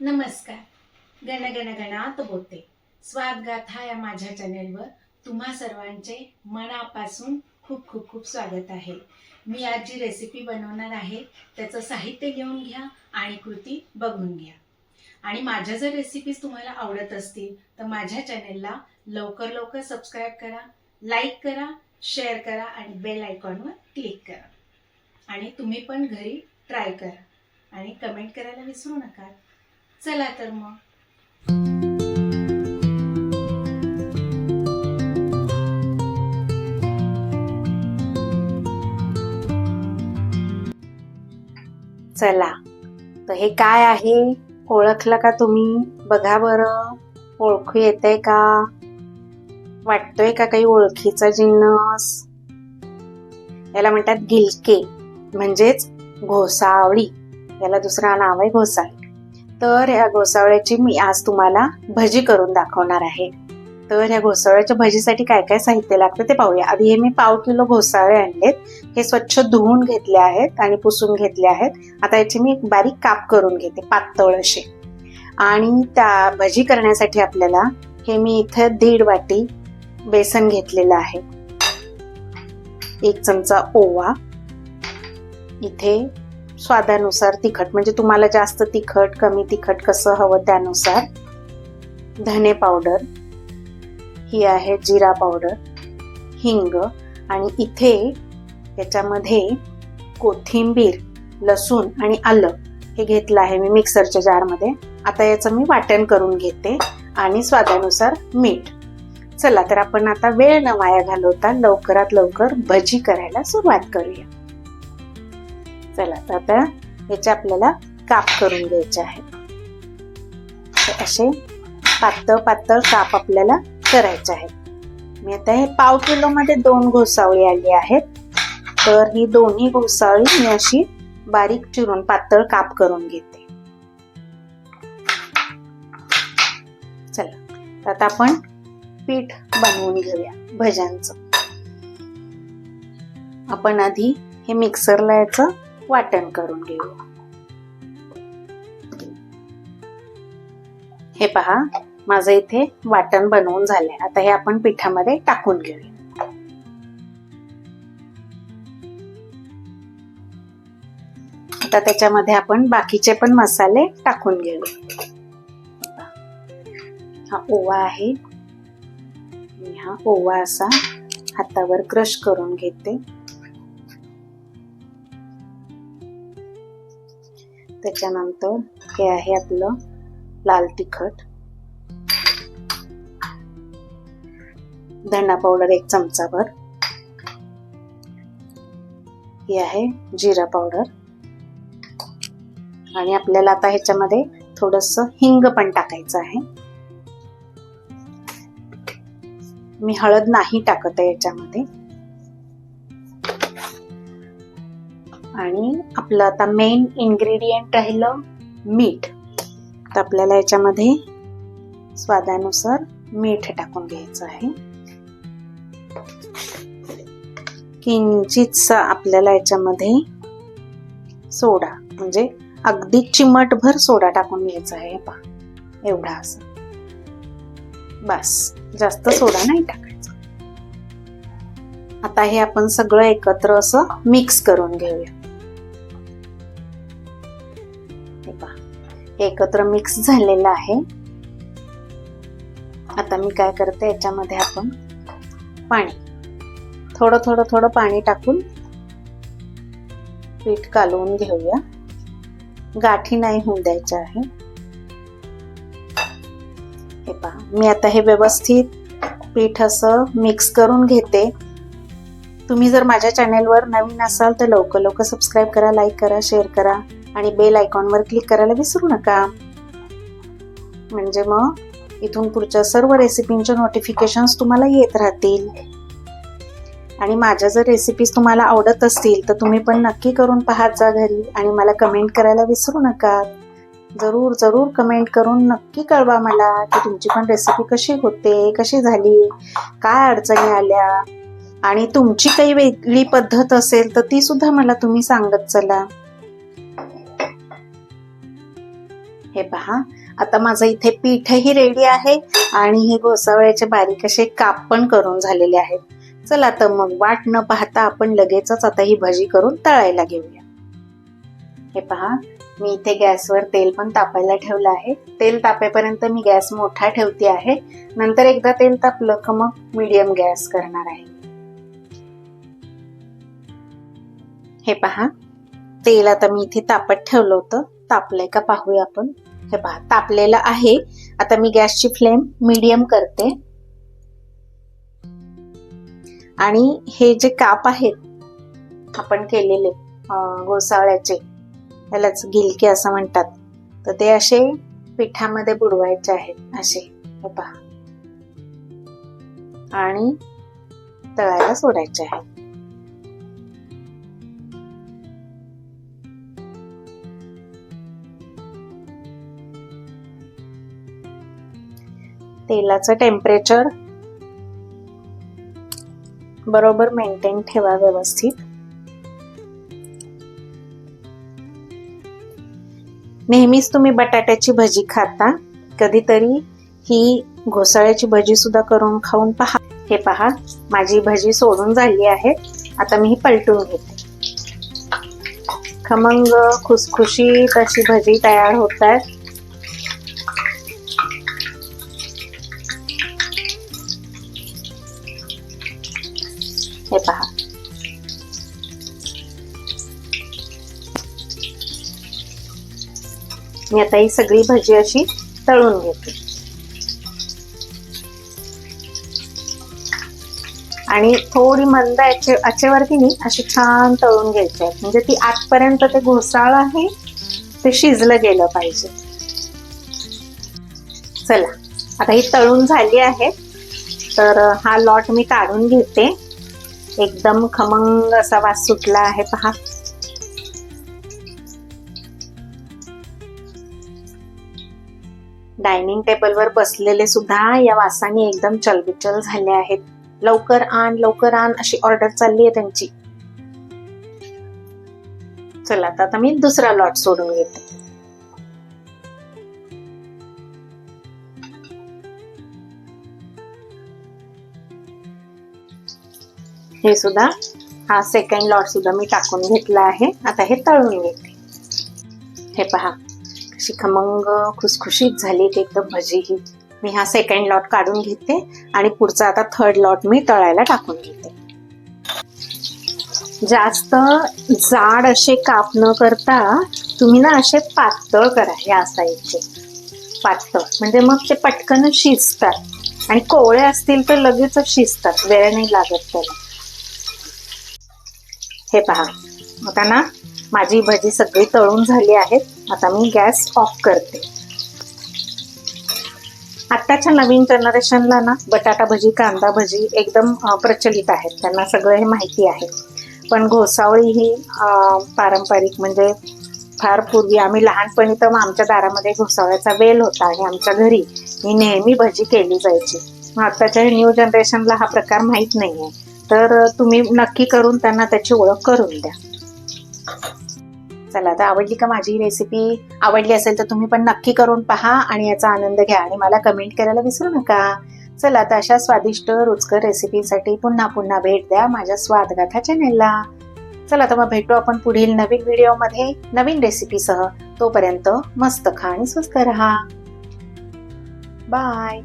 नमस्कार. गण गण गणात बोलते स्वादगाथा या माझ्या चॅनेलवर तुम्हा सर्वांचे मनापासून खूप खूप खूप स्वागत आहे. मी आज जी रेसिपी बनवणार आहे त्याचं साहित्य घेऊन घ्या आणि कृती बघून घ्या. आणि माझ्या जर रेसिपीज तुम्हाला आवडत असतील तर माझ्या चॅनेलला लवकर लवकर सबस्क्राईब करा लाईक करा शेअर करा आणि बेल आयकॉनवर क्लिक करा. आणि तुम्ही पण घरी ट्राय करा. आणि कमेंट करायला विसरू नका. चला तर मग. चला. तर हे काय आहे? ओळखलं का तुम्ही? बघा बरं. ओळखू येतंय का? वाटतोय का काही ओळखीचा जिन्नस? याला म्हणतात गिलके. म्हणजेच घोसावळी. याला दुसरा नाव आहे घोसाळी. तर ह्या घोसावळ्याची मी आज तुम्हाला भजी करून दाखवणार आहे. तर ह्या घोसावळ्याच्या भजीसाठी काय काय साहित्य लागतं ते पाहूया. आधी हे मी पाव किलो घोसावळे आणलेत. हे स्वच्छ धुवून घेतले आहेत आणि पुसून घेतले आहेत. आता याची मी एक बारीक काप करून घेते पातळ असे आणि त्या भजी करण्यासाठी आपल्याला हे मी इथे दीड वाटी बेसन घेतलेलं आहे. एक चमचा ओवा. इथे स्वादानुसार तिखट म्हणजे तुम्हाला जास्त तिखट कमी तिखट कसं हवं त्यानुसार. धने पावडर ही आहे जिरा पावडर हिंग आणि इथे याच्यामध्ये कोथिंबीर लसूण आणि आलं हे घेतलं आहे मी मिक्सरच्या जारमध्ये. आता याचं मी वाटण करून घेते आणि स्वादानुसार मीठ. चला तर आपण आता वेळ न वाया घालवता लवकरात लवकर भजी करायला सुरुवात करूया. चला तर आता ह्याचे आपल्याला काप करून घ्यायचे आहेत. असे पातळ पातळ काप आपल्याला करायचे आहेत. मी आता हे पाव किलो मध्ये दोन घोसावळी आली आहेत. तर ही दोन्ही घोसावळी मी अशी बारीक चिरून पातळ काप करून घेते. चला तर आता आपण पीठ बनवून घेऊया भज्यांचं. आपण आधी हे मिक्सरला याचं वाटण करून घेऊ. हे पहा माझं इथे वाटण बनवून झालंय. आता हे आपण पिठामध्ये टाकून घेऊया. आता त्याच्यामध्ये आपण बाकीचे पण मसाले टाकून घेऊ. हा ओवा आहे. मी हा ओवा असा हातावर क्रश करून घेते. त्याच्यानंतर हे आहे आपलं लाल तिखट. धना पावडर एक चमचाभर. हे आहे जिरा पावडर. आणि आपल्याला आता ह्याच्यामध्ये थोडस हिंग पण टाकायचं आहे. मी हळद नाही टाकत आहे याच्यामध्ये. आणि आपलं आता मेन इन्ग्रेडियंट राहिलं मीठ. तर आपल्याला याच्यामध्ये स्वादानुसार मीठ टाकून घ्यायचं आहे. किंचितसा आपल्याला याच्यामध्ये सोडा म्हणजे अगदी चिमटभर सोडा टाकून घ्यायचा आहे. पहा एवढा असं. बस जास्त सोडा नाही टाकायचा. आता हे आपण सगळं एकत्र असं मिक्स करून घेऊया. एकत्र मिक्स झालेलं आहे. आता मी काय करते याच्यामध्ये आपण पाणी थोडं थोडं थोडं पाणी टाकून पीठ कालवून घेऊया. गाठी नाही होऊन द्यायच्या आहे. हे पहा मी आता हे व्यवस्थित पीठ असं मिक्स करून घेते. तुम्ही जर माझ्या चॅनेलवर नवीन असाल तर लवकर लवकर सबस्क्राईब करा लाईक करा शेअर करा. आणि बेल आयकॉनवर क्लिक करायला विसरू नका. म्हणजे मग इथून पुढच्या सर्व रेसिपींच्या नोटिफिकेशन्स तुम्हाला येत राहतील. आणि माझ्या जर रेसिपीज तुम्हाला आवडत असतील तर तुम्ही पण नक्की करून पाहत जा घरी आणि मला कमेंट करायला विसरू नका. जरूर जरूर कमेंट करून नक्की कळवा मला की तुमची पण रेसिपी कशी होते कशी झाली काय अडचणी आल्या. आणि तुमची काही वेगळी पद्धत असेल तर ती सुद्धा मला तुम्ही सांगत चला. हे पहा. आता माझं इथे पीठही रेडी आहे आणि हे गोसावळ्याचे बारीक असे काप पण करून झालेले आहेत. चला तर मग वाट न पाहता आपण लगेचच आता ही भजी करून तळायला घेऊया. हे पहा मी इथे गॅसवर तेल पण तापायला ठेवलं आहे. तेल तापेपर्यंत मी गॅस मोठा ठेवते आहे. नंतर एकदा तेल तापलं का मग मीडियम गॅस करणार आहे. हे पहा तेल आता मी इथे तापत ठेवलं होतं. तापलंय का पाहूया आपण. हे पहा तापलेलं आहे. आता मी गॅसची फ्लेम मीडियम करते. आणि हे जे काप आहेत आपण केलेले गोसाळ्याचे त्यालाच गिलके असं म्हणतात. तर ते असे पिठामध्ये बुडवायचे आहेत असे. हे पहा. आणि तळायला सोडायचे आहेत. तेलाचं टेम्परेचर बरोबर मेंटेन ठेवा व्यवस्थित. नेहमीच तुम्ही बटाट्याची भजी खाता. कधीतरी ही घोसाळ्याची भजी सुद्धा करून खाऊन पहा. हे पहा माझी भजी सोडून झाली आहे. आता मी ही पलटून घेते. खमंग खुसखुशी तशी भजी तयार होत आहे मी आता ही सगळी भजी अशी तळून घेते. आणि थोडी मंद याचे आचेवरती नाही अशी छान तळून घ्यायची आहे. म्हणजे ती आतपर्यंत ते घोसाळ आहे ते शिजलं गेलं पाहिजे. चला आता ही तळून झाली आहे. तर हा लॉट मी काढून घेते. एकदम खमंग असा वास सुटला आहे पहा. डायनिंग टेबलवर बसलेले सुद्धा या वासाने एकदम चलबिचल झाले आहेत. लवकर आण लवकर आण अशी ऑर्डर चालली आहे त्यांची. चला आता आता मी दुसरा लॉट सोडून घेते. हे सुद्धा हा सेकंड लॉट सुद्धा मी टाकून घेतला आहे. आता हे तळून घेते. हे पहा. कशी खमंग खुसखुशीत झाली ती एकदम भजीही. मी हा सेकंड लॉट काढून घेते आणि पुढचा आता थर्ड लॉट मी तळायला टाकून घेते. जास्त जाड असे काप न करता तुम्ही ना असे पातळ करा या साईडचे पातळ म्हणजे मग ते पटकन शिजतात. आणि कोवळे असतील तर लगेच शिजतात वेळ नाही लागत त्याला. हे पहा आता ना माझी भजी सगळी तळून झाली आहेत. आता मी गॅस ऑफ करते. आत्ताच्या नवीन जनरेशनला ना बटाटा भजी कांदा भजी एकदम प्रचलित आहेत. त्यांना सगळं हे माहिती आहे. पण घोसावळी ही पारंपरिक म्हणजे फार पूर्वी आम्ही लहानपणी तर मग आमच्या दारामध्ये घोसावळ्याचा वेल होता. आणि आमच्या घरी ही नेहमी भजी केली जायची. मग आत्ताच्या न्यू जनरेशनला हा प्रकार माहीत नाही आहे तर तुम्ही नक्की करून त्यांना त्याची ओळख करून द्या. चला आता आवडली का माझी रेसिपी आवडली असेल तर तुम्ही पण नक्की करून पहा आणि याचा आनंद घ्या आणि मला कमेंट करायला विसरू नका. चला आता अशा स्वादिष्ट रुचकर रेसिपीसाठी पुन्हा पुन्हा भेट द्या माझ्या स्वादगाथा चॅनेलला चला तर मग भेटू आपण पुढील नवीन व्हिडिओमध्ये नवीन रेसिपीसह तोपर्यंत मस्त खा आणि स्वस्त राहा. बाय